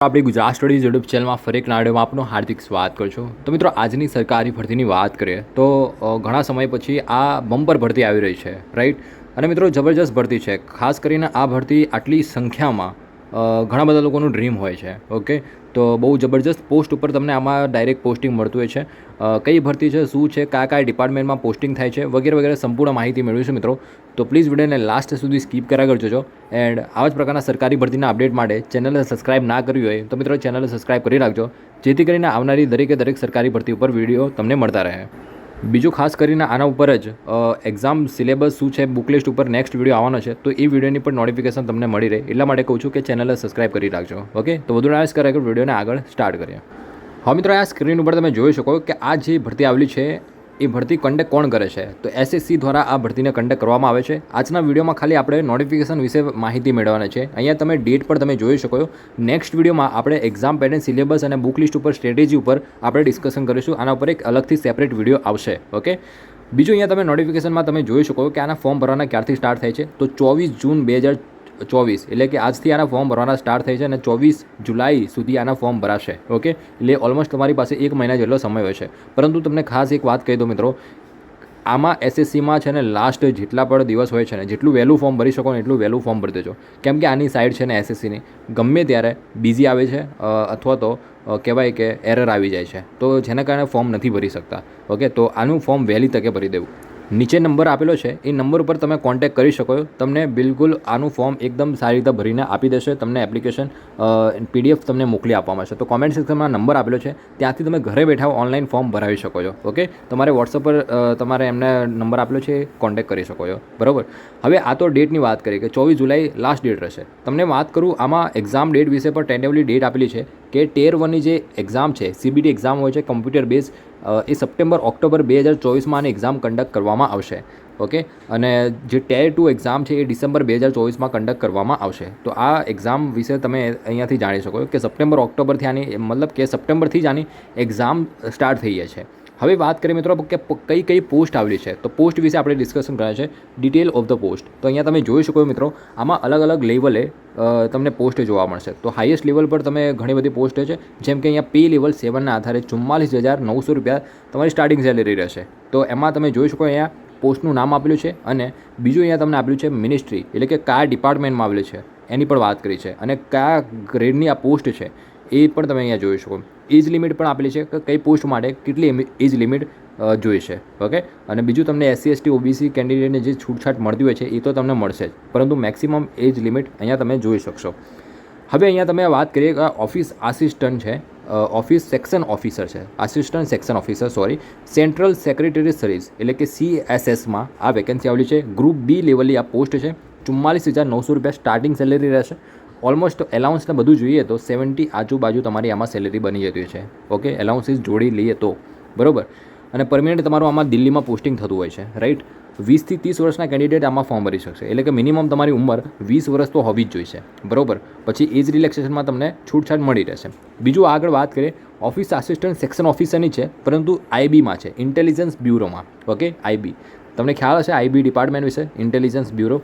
આપણી Gujarat studies YouTube ચેનલમાં ફરી એક નાડીઓમાં આપનું હાર્દિક સ્વાગત કરું છું. તો મિત્રો, આજની સરકારી ભરતીની વાત કરીએ તો ઘણા સમય પછી આ બમ્પર ભરતી આવી રહી છે રાઈટ અને મિત્રો, જબરજસ્ત ભરતી છે. ખાસ કરીને આ ભરતી આટલી સંખ્યામાં ઘણા બધા લોકોનું ડ્રીમ હોય છે ઓકે તો બહુ જબરજસ્ત પોસ્ટ ઉપર તમને આમાં ડાયરેક્ટ પોસ્ટિંગ મળતું હોય છે. કઈ ભરતી છે, શું છે, કયા કયા ડિપાર્ટમેન્ટમાં પોસ્ટિંગ થાય છે, વગેરે વગેરે સંપૂર્ણ માહિતી મેળવીશું મિત્રો. તો પ્લીઝ વિડીયોને લાસ્ટ સુધી સ્કીપ કર્યા કરજો એન્ડ આવા જ પ્રકારના સરકારી ભરતીના અપડેટ માટે ચેનલને સબસ્ક્રાઇબ ના કરવી હોય, તો મિત્રો ચેનલને સબસ્ક્રાઇબ કરી રાખજો. જેથી કરીને આવનારી દરેકે દરેક સરકારી ભરતી ઉપર વીડિયો તમને મળતા રહે. બીજું ખાસ કરીને આના ઉપર જ એક્ઝામ સિલેબસ શું છે બુક લિસ્ટ ઉપર નેક્સ્ટ વીડિયો આવવાનો છે, તો એ વિડીયોની પણ નોટિફિકેશન તમને મળી રહે. એટલા માટે કહું છું કે ચેનલને સબસ્ક્રાઇબ કરી રાખજો ઓકે તો વધુ નાશ કરે વિડીયોને આગળ સ્ટાર્ટ કરીએ. હવે મિત્રો, આ સ્ક્રીન ઉપર તમે જોઈ શકો કે આ જે ભરતી આવેલી છે એ ભરતી કન્ડક્ટ કોણ કરે છે? તો એસએસસી દ્વારા આ ભરતીને કન્ડક્ટ કરવામાં આવે છે. આજના વિડીયોમાં ખાલી આપણે નોટિફિકેશન વિશે માહિતી મેળવવાની છે. અહીંયા તમે ડેટ પર તમે જોઈ શકો નેક્સ્ટ વિડીયોમાં આપણે એક્ઝામ પેટર્ન સિલેબસ અને બુક લિસ્ટ ઉપર સ્ટ્રેટેજી ઉપર આપણે ડિસ્કશન કરીશું. આના ઉપર એક અલગથી સેપરેટ વીડિયો આવશે. ઓકે બીજું અહીંયા તમે નોટિફિકેશનમાં તમે જોઈ શકો કે આના ફોર્મ ભરવાના ક્યારથી સ્ટાર્ટ થાય છે? તો ચોવીસ જૂન બે હજાર ચોવીસ. એટલે કે આજથી આના ફોર્મ ભરવાના સ્ટાર્ટ થાય છે અને ચોવીસ જુલાઈ સુધી આના ફોર્મ ભરાશે. ઓકે એટલે ઓલમોસ્ટ તમારી પાસે એક મહિના જેટલો સમય હોય છે. પરંતુ તમને ખાસ એક વાત કહી દો મિત્રો. આમાં એસએસસીમાં છે ને લાસ્ટ જેટલા પણ દિવસ હોય છે ને, જેટલું વહેલું ફોર્મ ભરી શકો ને એટલું વહેલું ફોર્મ ભરી દેજો. કેમ કે આની સાઇડ છે ને એસએસસીની ગમે ત્યારે બિઝી આવે છે અથવા તો કહેવાય કે એરર આવી જાય છે. તો જેના કારણે ફોર્મ નથી ભરી શકતા. ઓકે તો આનું ફોર્મ વહેલી તકે ભરી દેવું. નીચે નંબર આપેલો છે. એ નંબર ઉપર તમે કોન્ટેક કરી શકો તમને બિલકુલ આનું ફોર્મ એકદમ સારી રીતે ભરીને આપી દેશે. તમને એપ્લિકેશન પીડીએફ તમને મોકલી આપવામાં આવશે. તો કોમેન્ટ સેક્શનમાં નંબર આપેલો છે. ત્યાંથી તમે ઘરે બેઠા ઓનલાઈન ફોર્મ ભરાવી શકો છો. ઓકે તમારે વોટ્સઅપ પર તમારે એમને નંબર આપેલો છે કોન્ટેક કરી શકો છો. બરાબર? હવે આ તો ડેટની વાત કરીએ કે ચોવીસ જુલાઈ લાસ્ટ ડેટ રહેશે. તમને વાત કરું આમાં એક્ઝામ ડેટ વિશે પણ ટેન્ટેબલી ડેટ આપેલી છે. કે ટેર વનની જે એક્ઝામ છે સીબીટી એક્ઝામ હોય છે કમ્પ્યુટર બેઝ એ સપ્ટેમ્બર, ઓક્ટોબર બે હજાર ચોવીસમાં આની એક્ઝામ કન્ડક્ટ કરવામાં આવશે. ઓકે? અને જે ટેર ટુ એક્ઝામ છે, એ ડિસેમ્બર બે હજાર ચોવીસમાં કન્ડક્ટ કરવામાં આવશે. તો આ એક્ઝામ વિશે તમે અહીંયાથી જાણી શકો કે સપ્ટેમ્બર, ઓક્ટોબરથી આની, મતલબ કે સપ્ટેમ્બરથી જ આની એક્ઝામ સ્ટાર્ટ થઈ જાય છે. હવે વાત કરીએ મિત્રો કે કઈ કઈ પોસ્ટ આવેલી છે? તો પોસ્ટ વિશે આપણે ડિસ્કશન કર્યા છે ડિટેલ ઓફ ધ પોસ્ટ તો અહીંયા તમે જોઈ શકો મિત્રો, આમાં અલગ અલગ લેવલે તમને પોસ્ટ જોવા મળશે. તો હાઈએસ્ટ લેવલ પર તમે ઘણી બધી પોસ્ટ છે, જેમ કે અહીંયા પે લેવલ સેવનના આધારે ચુમ્માલીસ હજાર નવસો રૂપિયા તમારી સ્ટાર્ટિંગ સેલેરી રહેશે. તો એમાં તમે જોઈ શકો અહીંયા પોસ્ટનું નામ આપેલું છે અને બીજું અહીંયા તમને આપેલું છે મિનિસ્ટ્રી એટલે કે કયા ડિપાર્ટમેન્ટમાં આવેલું છે. એની પણ વાત કરી છે. અને કયા ગ્રેડની આ પોસ્ટ છે? એ પણ તમે અહીંયા જોઈ શકો. એજ લિમિટ પણ આપેલી છે કે કઈ પોસ્ટ માટે કેટલી એજ લિમિટ જોઈ છે. ઓકે? અને બીજું તમને એસસી એસટી ઓબીસી કેન્ડિડેટને જે છૂટછાટ મળતી હોય છે, એ તો તમને મળશે જ. પરંતુ મેક્સિમમ એજ લિમિટ અહીંયા તમે જોઈ શકશો. હવે અહીંયા તમે વાત કરીએ કે ઓફિસ આસિસ્ટન્ટ છે ઓફિસ સેક્શન ઓફિસર છે. Assistant section officer, sorry. Central secretary service, એટલે કે સીએસએસમાં આ વેકેન્સી આવેલી છે. ગ્રુપ બી લેવલની આ પોસ્ટ છે. ચુમ્માલીસ હજાર નવસો રૂપિયા સ્ટાર્ટિંગ સેલેરી રહેશે. ઓલમોસ્ટ એલાઉન્સને બધું જોઈએ તો સેવન્ટી આજુબાજુ તમારી આમાં સેલેરી બની જતી છે. ઓકે એલાઉન્સીસ જોડી લઈએ તો. બરાબર? અને પરમિનન્ટ તમારું આમાં દિલ્હીમાં પોસ્ટિંગ થતું હોય છે. રાઈટ વીસથી ત્રીસ વર્ષના કેન્ડિડેટ આમાં ફોર્મ ભરી શકશે. એટલે કે મિનિમમ તમારી ઉંમર વીસ વર્ષ તો હોવી જ જોઈશે બરોબર? પછી એજ રિલેક્સેશનમાં તમને છૂટછાટ મળી રહેશે. બીજું આગળ વાત કરીએ. ઓફિસ આસિસ્ટન્ટ સેક્શન ઓફિસરની છે, પરંતુ આઈબીમાં છે. ઇન્ટેલિજન્સ બ્યુરોમાં ઓકે આઈબી તમને ખ્યાલ હશે આઈબી ડિપાર્ટમેન્ટ વિશે. ઇન્ટેલિજન્સ બ્યુરો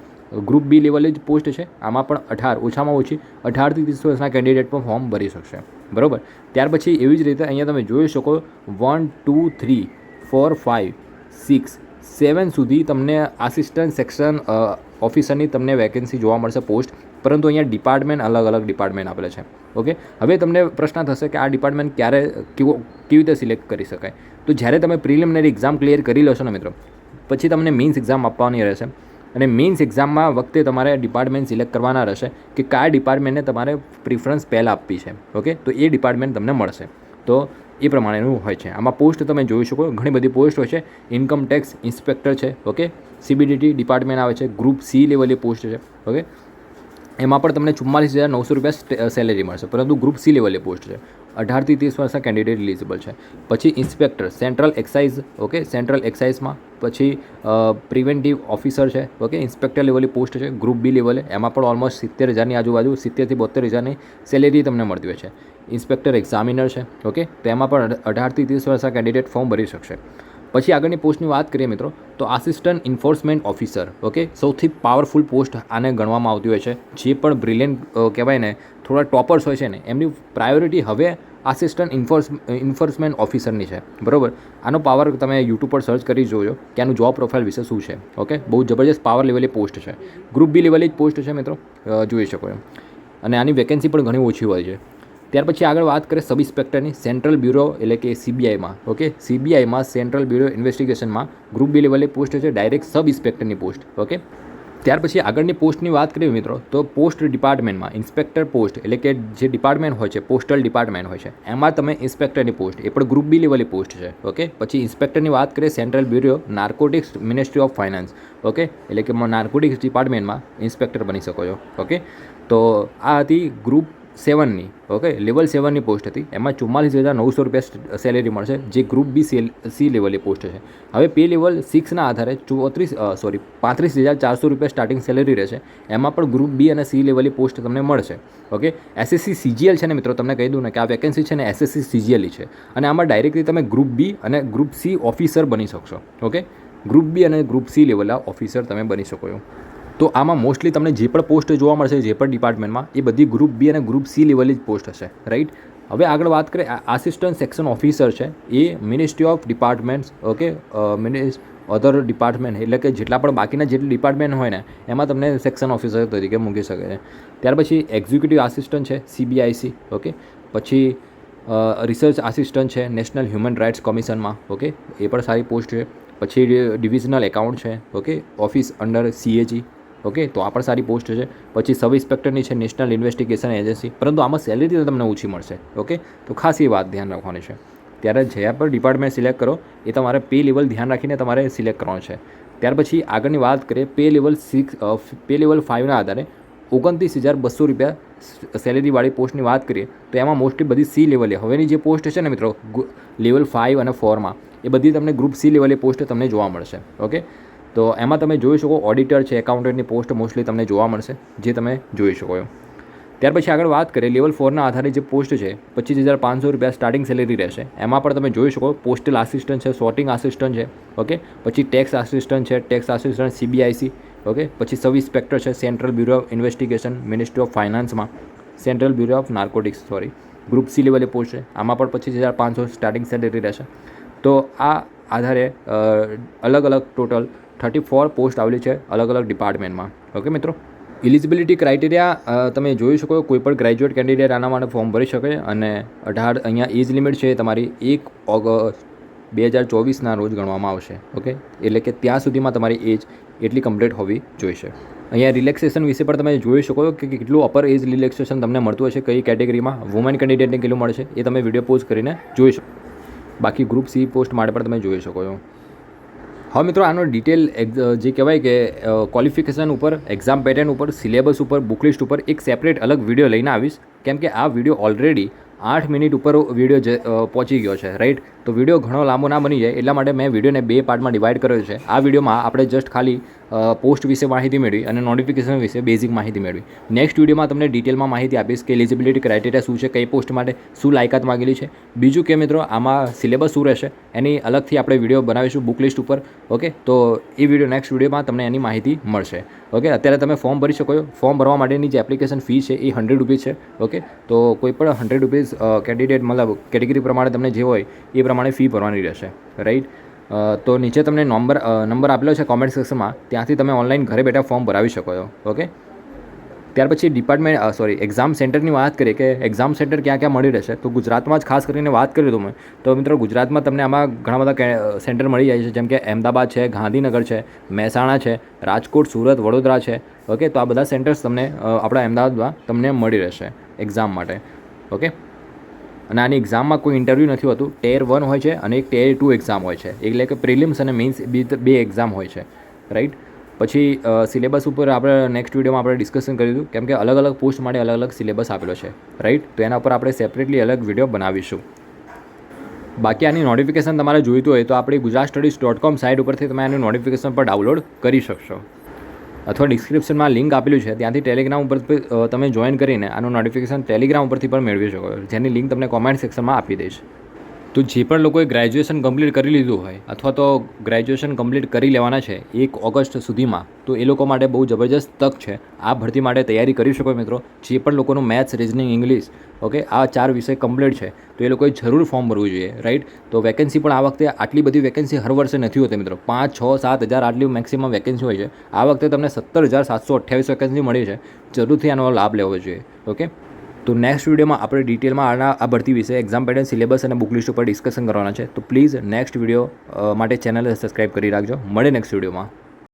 ગ્રુપ બી લેવલે જ પોસ્ટ છે. આમાં પણ અઢાર, ઓછામાં ઓછી અઢારથી ત્રીસ વર્ષના કેન્ડિડેટ પણ ફોર્મ ભરી શકશે. બરાબર? ત્યાર પછી એવી જ રીતે અહીંયા તમે જોઈ શકો one, two, three, four five six, seven સુધી તમને આસિસ્ટન્ટ સેક્શન ઓફિસરની તમને વેકેન્સી જોવા મળશે પોસ્ટ. પરંતુ અહીંયા ડિપાર્ટમેન્ટ અલગ અલગ ડિપાર્ટમેન્ટ આપેલા છે. ઓકે? હવે તમને પ્રશ્ન થશે કે આ ડિપાર્ટમેન્ટ ક્યારે કેવો, કેવી રીતે સિલેક્ટ કરી શકાય? તો જ્યારે તમે પ્રિલિમિનરી એક્ઝામ ક્લિયર કરી લેશો ને મિત્રો, પછી તમને મીન્સ એક્ઝામ આપવાની રહેશે. અને મેઇન્સ એક્ઝામમાં વખતે તમારે ડિપાર્ટમેન્ટ સિલેક્ટ કરવાના રહેશે કે કયા ડિપાર્ટમેન્ટને તમારે પ્રિફરન્સ પહેલાં આપવી છે. ઓકે તો એ ડિપાર્ટમેન્ટ તમને મળશે. તો એ પ્રમાણેનું હોય છે. આમાં પોસ્ટ તમે જોઈ શકો. ઘણી બધી પોસ્ટ હોય છે. ઇન્કમ ટેક્સ ઇન્સ્પેક્ટર છે. ઓકે સીબીડીટી ડિપાર્ટમેન્ટ આવે છે. ગ્રુપ સી લેવલે પોસ્ટ છે. ઓકે એમાં પણ તમને ચુમ્માલીસ હજાર નવસો રૂપિયા સેલેરી મળશે. પરંતુ ગ્રુપ સી લેવલે પોસ્ટ છે. અઢારથી ત્રીસ વર્ષના કેન્ડિડેટ એલિજિબલ છે. પછી inspector central excise okay central એક્સાઇઝમાં પછી પ્રિવેન્ટિવ ઓફિસર છે ઓકે ઇન્સ્પેક્ટર લેવલની પોસ્ટ છે ગ્રુપ બી લેવલે એમાં પણ ઓલમોસ્ટ સિત્તેર હજારની આજુબાજુ, સિત્તેરથી બોતેર હજારની સેલેરી તમને મળતી હોય છે. ઇન્સ્પેક્ટર એક્ઝામિનર છે ઓકે તેમાં પણ અઢારથી ત્રીસ વર્ષના કેન્ડિડેટ ફોર્મ ભરી શકશે. પછી આગળની પોસ્ટની વાત કરીએ મિત્રો, તો આસિસ્ટન્ટ ઇન્ફોર્સમેન્ટ ઓફિસર ઓકે સૌથી પાવરફુલ પોસ્ટ આને ગણવામાં આવતી હોય છે. જે પણ બ્રિલિયન્ટ કહેવાય ને, થોડા ટોપર્સ હોય છે ને, એમની પ્રાયોરિટી હવે આસિસ્ટન્ટ ઇન્ફોર્સ ઇન્ફોર્સમેન્ટ ઓફિસરની છે, બરાબર? આનો પાવર તમે યુટ્યુબ પર સર્ચ કરી જોજો કે આનું જોબ પ્રોફાઇલ વિશે શું છે ઓકે બહુ જબરજસ્ત પાવર લેવલની પોસ્ટ છે. ગ્રુપ બી લેવલની જ પોસ્ટ છે મિત્રો જોઈ શકો એમ. અને આની વેકેન્સી પણ ઘણી ઓછી હોય છે. ત્યાર પછી આગળ વાત કરીએ સબ ઇન્સ્પેક્ટરની, સેન્ટ્રલ બ્યુરો એટલે કે સીબીઆઈમાં, ઓકે? સીબીઆઈમાં સેન્ટ્રલ બ્યુરો ઇન્વેસ્ટિગેશનમાં ગ્રુપ બી લેવલની પોસ્ટ છે, ડાયરેક્ટ સબ ઇન્સ્પેક્ટરની પોસ્ટ, ઓકે? ત્યાર પછી આગળની પોસ્ટની વાત કરીએ મિત્રો, તો પોસ્ટ ડિપાર્ટમેન્ટમાં, ઇન્સ્પેક્ટર પોસ્ટ એટલે કે જે ડિપાર્ટમેન્ટ હોય છે, પોસ્ટલ ડિપાર્ટમેન્ટ હોય છે, એમાં તમે ઇન્સ્પેક્ટરની પોસ્ટ, એ પણ ગ્રુપ બી લેવલની પોસ્ટ છે, ઓકે? પછી ઇન્સ્પેક્ટરની વાત કરીએ central bureau narcotics ministry of finance, okay? એટલે કે નાર્કોટિક્સ ડિપાર્ટમેન્ટમાં ઇન્સ્પેક્ટર બની શકો છો, ઓકે? તો આ હતી ગ્રુપ સેવનની ઓકે લેવલ સેવનની પોસ્ટ હતી. એમાં ચુમ્માલીસ હજાર નવસો રૂપિયા સેલેરી મળશે, જે ગ્રુપ બી સેલ સી લેવલની પોસ્ટ છે. હવે પે લેવલ સિક્સના આધારે ચોત્રીસ સોરી પાંત્રીસ હજાર ચારસો રૂપિયા સ્ટાર્ટિંગ સેલેરી રહેશે. એમાં પણ ગ્રુપ બી અને સી લેવલની પોસ્ટ તમને મળશે ઓકે એસએસસી સીજીએલ છે ને મિત્રો, તમને કહી દઉં ને કે આ વેકેન્સી છે ને એસએસસી સીજીએલની છે. અને આમાં ડાયરેક્ટલી તમે ગ્રુપ બી અને ગ્રુપ સી ઓફિસર બની શકશો ઓકે ગ્રુપ બી અને ગ્રુપ સી લેવલના ઓફિસર તમે બની શકો છો. તો આમાં મોસ્ટલી તમને જે પણ પોસ્ટ જોવા મળશે, જે પણ ડિપાર્ટમેન્ટમાં એ બધી ગ્રુપ બી અને ગ્રુપ સી લેવલની જ પોસ્ટ હશે રાઈટ હવે આગળ વાત કરીએ આસિસ્ટન્ટ સેક્શન ઓફિસર છે, એ મિનિસ્ટ્રી ઓફ ડિપાર્ટમેન્ટ્સ ઓકે મિનિસ અધર ડિપાર્ટમેન્ટ એટલે કે જેટલા પણ બાકીના જેટલી ડિપાર્ટમેન્ટ હોય ને, એમાં તમને સેક્શન ઓફિસર તરીકે મૂકી શકે છે. ત્યાર પછી એક્ઝિક્યુટિવ આસિસ્ટન્ટ છે સીબીઆઈસી ઓકે પછી રિસર્ચ આસિસ્ટન્ટ છે નેશનલ હ્યુમન રાઇટ્સ કમિશનમાં ઓકે એ પણ સારી પોસ્ટ છે. પછી ડિવિઝનલ એકાઉન્ટ છે okay office under CAG okay? તો આ પણ સારી પોસ્ટ છે. પછી સબ ઇન્સ્પેક્ટરની છે નેશનલ ઇન્વેસ્ટિગેશન એજન્સી. પરંતુ આમાં સેલેરી તમને ઓછી મળશે, ઓકે? તો ખાસ એ વાત ધ્યાન રાખવાની છે. ત્યારે જ્યાં પણ ડિપાર્ટમેન્ટ સિલેક્ટ કરો, એ તમારે પે લેવલ ધ્યાન રાખીને તમારે સિલેક્ટ કરવાનું છે. ત્યાર પછી આગળની વાત કરીએ pay level six pay level ફાઇવના આધારે ઓગણત્રીસ હજાર બસો રૂપિયા સેલેરીવાળી પોસ્ટની વાત કરીએ, તો એમાં મોસ્ટલી બધી સી લેવલે હવેની જે પોસ્ટ છે ને મિત્રો લેવલ ફાઇવ અને ફોરમાં એ બધી તમને ગ્રુપ સી લેવલે પોસ્ટ તમને જોવા મળશે, ઓકે? તો એમાં તમે જોઈ શકો ઓડિટર છે એકાઉન્ટન્ટની પોસ્ટ મોસ્ટલી તમને જોવા મળશે, જે તમે જોઈ શકો છો. ત્યાર પછી આગળ વાત કરીએ લેવલ ફોરના આધારે જે પોસ્ટ છે, પચીસ હજાર પાંચસો રૂપિયા સ્ટાર્ટિંગ સેલેરી રહેશે. એમાં પણ તમે જોઈ શકો પોસ્ટલ આસિસ્ટન્ટ છે સોર્ટિંગ આસિસ્ટન્ટ છે ઓકે પછી ટેક્સ આસિસ્ટન્ટ છે ટેક્સ આસિસ્ટન્ટ સીબીઆઈસી ઓકે પછી સબ ઇન્સ્પેક્ટર છે central bureau of investigation ministry of ફાઇનાન્સમાં central bureau of narcotics sorry group C લેવલે પોસ્ટ છે, આમાં પણ પચીસ હજાર પાંચસો સ્ટાર્ટિંગ સેલેરી રહેશે. તો આ આધારે અલગ અલગ ટોટલ થર્ટી ફોર પોસ્ટ આવેલી છે અલગ અલગ ડિપાર્ટમેન્ટમાં ઓકે મિત્રો? ઇલિજિબિલિટી ક્રાઇટેરિયા તમે જોઈ શકો કોઈ પણ ગ્રેજ્યુએટ કેન્ડિડેટ આના માટે ફોર્મ ભરી શકે અને અઢાર અહીંયા એજ લિમિટ છે તમારી એક ઓગસ્ટ બે હજાર ચોવીસના રોજ ગણવામાં આવશે. ઓકે એટલે કે ત્યાં સુધીમાં તમારી એજ એટલી કમ્પ્લીટ હોવી જોઈશે. અહીંયા રિલેક્સેશન વિશે પણ તમે જોઈ શકો કે કેટલું અપર એજ રિલેક્સેશન તમને મળતું હશે, કઈ કેટેગરીમાં વુમેન કેન્ડિડેટને કેટલું મળશે, એ તમે વીડિયો પોઝ કરીને જોઈ શકો. બાકી ગ્રુપ સી પોસ્ટ માટે પણ તમે જોઈ શકો છો. હવે મિત્રો, આનો ડિટેલ જે કહેવાય કે ક્વોલિફિકેશન ઉપર એક્ઝામ પેટર્ન ઉપર સિલેબસ ઉપર બુકલિસ્ટ ઉપર એક સેપરેટ અલગ વીડિયો લઈને આવીશ. કેમ કે આ વીડિયો ઓલરેડી આઠ મિનિટ ઉપર વીડિયો પહોંચી ગયો છે રાઈટ તો વીડિયો ઘણો લાંબો ના બની જાય, એટલા માટે મેં વિડીયોને બે પાર્ટમાં ડિવાઈડ કર્યો છે. આ વિડીયોમાં આપણે જસ્ટ ખાલી પોસ્ટ વિશે માહિતી મેળવી અને નોટિફિકેશન વિશે બેઝિક માહિતી મેળવી. નેક્સ્ટ વિડીયોમાં તમને ડિટેલમાં માહિતી આપીશ કે એલિજિબિલિટી ક્રાઇટેરિયા શું છે, કઈ પોસ્ટ માટે શું લાયકાત માગેલી છે. બીજું કે મિત્રો, આમાં સિલેબસ શું રહેશે, એની અલગથી આપણે વીડિયો બનાવીશું બુક લિસ્ટ ઉપર ઓકે તો એ વીડિયો નેક્સ્ટ વિડીયોમાં તમને એની માહિતી મળશે ઓકે અત્યારે તમે ફોર્મ ભરી શકો છો. ફોર્મ ભરવા માટેની જે એપ્લિકેશન ફી છે એ હંડ્રેડ રૂપીઝ છે ઓકે તો કોઈ પણ હંડ્રેડ રૂપીઝ કેન્ડિડેટ મતલબ કેટેગરી પ્રમાણે તમને જે હોય એ પ્રમાણે ફી ભરવાની રહેશે રાઈટ તો નીચે તમને નંબર નંબર આપેલો છે કોમેન્ટ સેક્શનમાં ત્યાંથી તમે ઓનલાઈન ઘરે બેઠા ફોર્મ ભરાવી શકો છો. ઓકે ત્યાર પછી ડિપાર્ટમેન્ટ સોરી એક્ઝામ સેન્ટરની વાત કરીએ કે એક્ઝામ સેન્ટર ક્યાં ક્યાં મળી રહેશે? તો ગુજરાતમાં જ ખાસ કરીને વાત કરી તમે તો મિત્રો ગુજરાતમાં તમને આમાં ઘણા બધા સેન્ટર મળી જાય છે. જેમ કે અમદાવાદ છે, ગાંધીનગર છે, મહેસાણા છે, રાજકોટ, સુરત, વડોદરા છે. ઓકે તો આ બધા સેન્ટર્સ તમને આપણા અમદાવાદમાં તમને મળી રહેશે એક્ઝામ માટે. ઓકે અને આની એક્ઝામમાં કોઈ ઇન્ટરવ્યૂ નથી હોતું. ટેર વન હોય છે અને એક ટેર ટુ એક્ઝામ હોય છે. એટલે કે પ્રિલિમ્સ અને મેન્સ બે એક્ઝામ હોય છે. રાઈટ પછી સિલેબસ ઉપર આપણે નેક્સ્ટ વિડીયોમાં આપણે ડિસ્કશન કરીશું કેમ કે અલગ અલગ પોસ્ટ માટે અલગ અલગ સિલેબસ આપેલો છે. રાઈટ તો એના ઉપર આપણે સેપરેટલી અલગ વીડિયો બનાવીશું. બાકી આની નોટિફિકેશન તમારે જોઈતું હોય તો આપણી Gujarat studies dot com site ઉપરથી તમે આની નોટિફિકેશન પર ડાઉનલોડ કરી શકશો. અથવા ડિસ્ક્રિપ્શનમાં લિંક આપેલું છે, ત્યાંથી ટેલિગ્રામ ઉપર તમે જોઈન કરીને આનું નોટિફિકેશન ટેલિગ્રામ ઉપરથી પણ મેળવી શકો જેની લિંક તમને કોમેન્ટ સેક્શનમાં આપી દઈશ. તો જે પણ લોકોએ ગ્રેજ્યુએશન કમ્પ્લીટ કરી લીધું હોય અથવા તો ગ્રેજ્યુએશન કમ્પ્લીટ કરી લેવાના છે એક ઓગસ્ટ સુધીમાં, તો એ લોકો માટે બહુ જબરજસ્ત તક છે. આ ભરતી માટે તૈયારી કરી શકો મિત્રો. જે પણ લોકોનું મેથ્સ રિઝનિંગ ઇંગ્લિશ ઓકે આ ચાર વિષય કમ્પ્લીટ છે, તો એ લોકોએ જરૂર ફોર્મ ભરવું જોઈએ રાઈટ તો વેકેન્સી પણ આ વખતે આટલી બધી વેકેન્સી હર વર્ષે નથી હોતી મિત્રો. પાંચ, છ, સાત હજાર આટલી મેક્સિમમ વેકેન્સી હોય છે. આ વખતે તમને સત્તર હજાર સાતસો અઠ્યાવીસ વેકેન્સી મળી છે. જરૂરથી આનો લાભ લેવો જોઈએ ઓકે તો નેક્સ્ટ વિડીયોમાં આપણે ડિટેલમાં આના આ ભરતી વિશે એક્ઝામ પેટર્ન સિલેબસ અને બુક લિસ્ટ ઉપર ડિસ્કશન કરવાના છે. તો પ્લીઝ નેક્સ્ટ વીડિયો માટે ચેનલને સબસ્ક્રાઈબ કરી રાખજો. મળે નેક્સ્ટ વિડીયોમાં